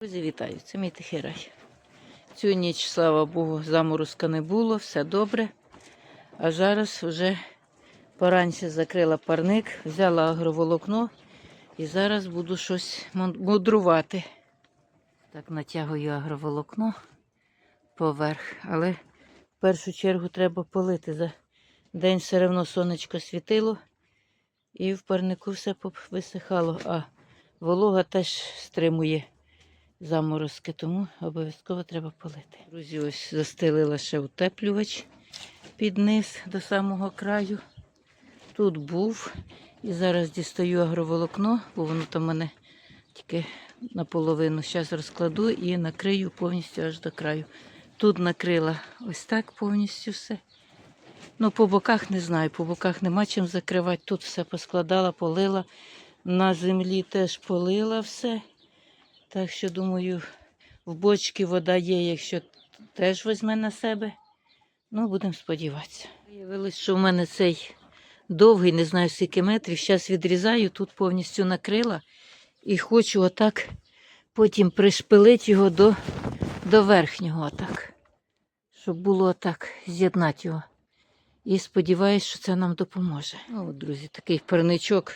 Друзі, вітаю, це мій тихий рай. Цю ніч, слава Богу, заморозка не було, все добре. А зараз вже пораньше закрила парник, взяла агроволокно і зараз буду щось мудрувати. Так натягую агроволокно поверх, але в першу чергу треба полити. За день все одно сонечко світило і в парнику все висихало, а волога теж стримує заморозки, тому обов'язково треба полити. Друзі, ось застелила ще утеплювач під низ до самого краю. Тут був. І зараз дістаю агроволокно, бо воно там в мене тільки наполовину. Зараз розкладу і накрию повністю аж до краю. Тут накрила ось так повністю все. Ну, по боках не знаю, по боках нема чим закривати. Тут все поскладала, полила. На землі теж полила все. Так що, думаю, в бочці вода є, якщо теж візьме на себе. Ну, будемо сподіватися. Виявилось, що в мене цей довгий, не знаю скільки метрів. Зараз відрізаю, тут повністю накрила. І хочу отак потім пришпилити його до, до верхнього отак. Щоб було отак, з'єднати його. І сподіваюся, що це нам допоможе. Ну, от, друзі, такий парничок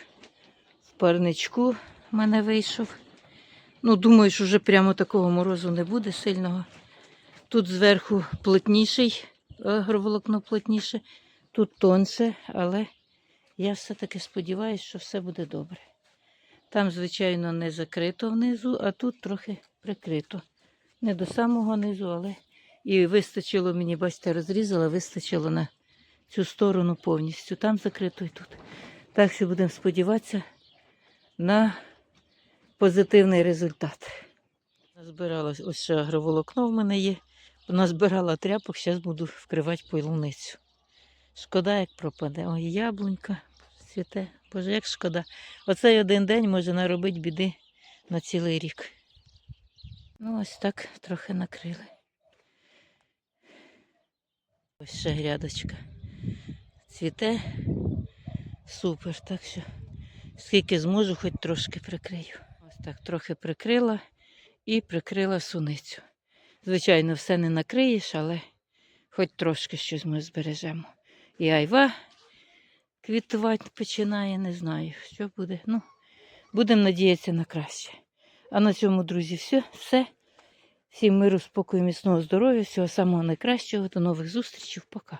в парничку в мене вийшов. Ну, думаю, що вже прямо такого морозу не буде сильного. Тут зверху плотніший, агроволокно плотніше, тут тонше, але я все-таки сподіваюся, що все буде добре. Там, звичайно, не закрито внизу, а тут трохи прикрито. Не до самого низу, але і вистачило мені, бачите, розрізала, вистачило на цю сторону повністю. Там закрито і тут. Так що будемо сподіватися на позитивний результат. Назбирала ось ще агроволокно в мене є. Вона збирала тряпок, зараз буду вкривати полуницю. Шкода, як пропаде. Ой, яблунька цвіте. Боже, як шкода. Оцей один день може наробити біди на цілий рік. Ну, ось так трохи накрили. Ось ще грядочка. Цвіте. Супер. Так що скільки зможу, хоч трошки прикрию. Так трохи прикрила і прикрила суницю. Звичайно, все не накриєш, але хоч трошки щось ми збережемо. І айва квітувати починає, не знаю, що буде. Ну, будемо надіятися на краще. А на цьому, друзі, все. все. Всім миру, спокою, міцного здоров'я, всього самого найкращого. До нових зустрічей. Пока.